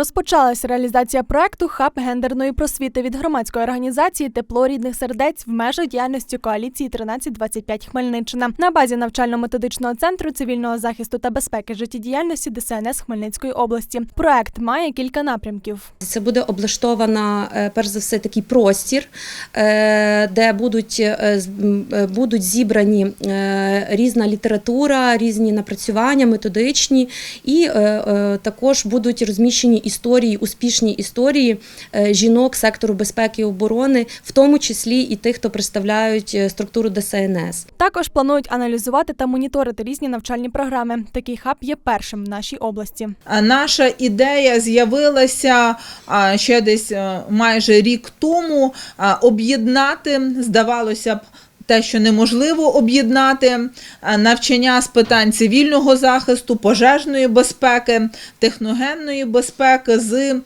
Розпочалася реалізація проекту Хаб гендерної просвіти від громадської організації Тепло рідних сердець в межах діяльності коаліції 1325 Хмельниччина на базі навчально-методичного центру цивільного захисту та безпеки життєдіяльності ДСНС Хмельницької області. Проект має кілька напрямків. Це буде облаштована е, перш за все такий простір, е, де будуть, е, будуть зібрані різна література, різні напрацювання методичні, і також будуть розміщені історії, успішні історії е, жінок сектору безпеки і оборони, в тому числі і тих, хто представляють е, структуру ДСНС. Також планують аналізувати та моніторити різні навчальні програми. Такий хаб є першим в нашій області. Наша ідея з'явилася ще десь е, майже рік тому об'єднати, здавалося б. Те, що неможливо об'єднати навчання з питань цивільного захисту, пожежної безпеки, техногенної безпеки з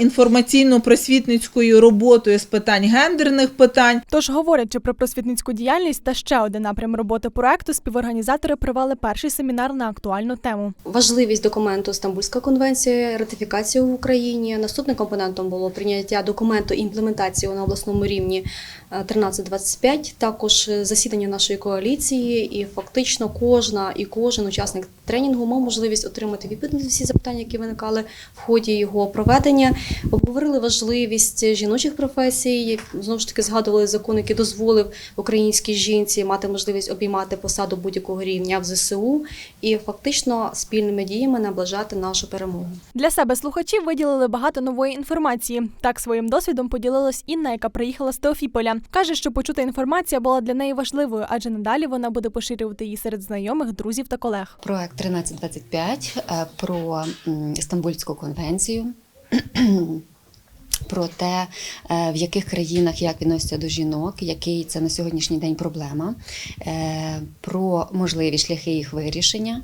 інформаційно-просвітницькою роботою з питань гендерних питань. Тож, говорячи про просвітницьку діяльність та ще один напрям роботи проекту, співорганізатори провели перший семінар на актуальну тему. Важливість документу Стамбульська конвенція, ратифікація в Україні. Наступним компонентом було прийняття документу і імплементацію на обласному рівні е, 1325. Також е, засідання нашої коаліції, і фактично кожна і кожен учасник тренінгу мав можливість отримати відповіді на всі запитання, які виникали в ході його проведення. Обговорили важливість жіночих професій. Знову ж таки згадували закон, який дозволив українській жінці мати можливість обіймати посаду будь-якого рівня в ЗСУ і фактично спільними діями наближати нашу перемогу. Для себе слухачі виділили багато нової інформації. Так своїм досвідом поділилась Інна, яка приїхала з Теофіполя. Каже, що почута інформація була для неї важливою, адже надалі вона буде поширювати її серед знайомих, друзів та колег. Проект 1325 е, про Стамбульську конвенцію. Про те, е, в яких країнах як відносяться до жінок, який це на сьогоднішній день проблема, е, про можливі шляхи їх вирішення.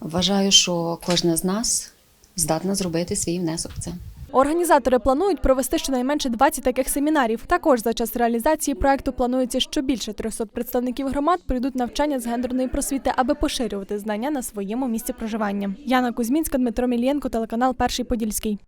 Вважаю, що кожна з нас здатна зробити свій внесок в це. Організатори планують провести щонайменше 20 таких семінарів. Також за час реалізації проекту планується, що більше 300 представників громад прийдуть навчання з гендерної просвіти, аби поширювати знання на своєму місці проживання. Яна Кузьмінська, Дмитро Мілієнко, телеканал Перший Подільський.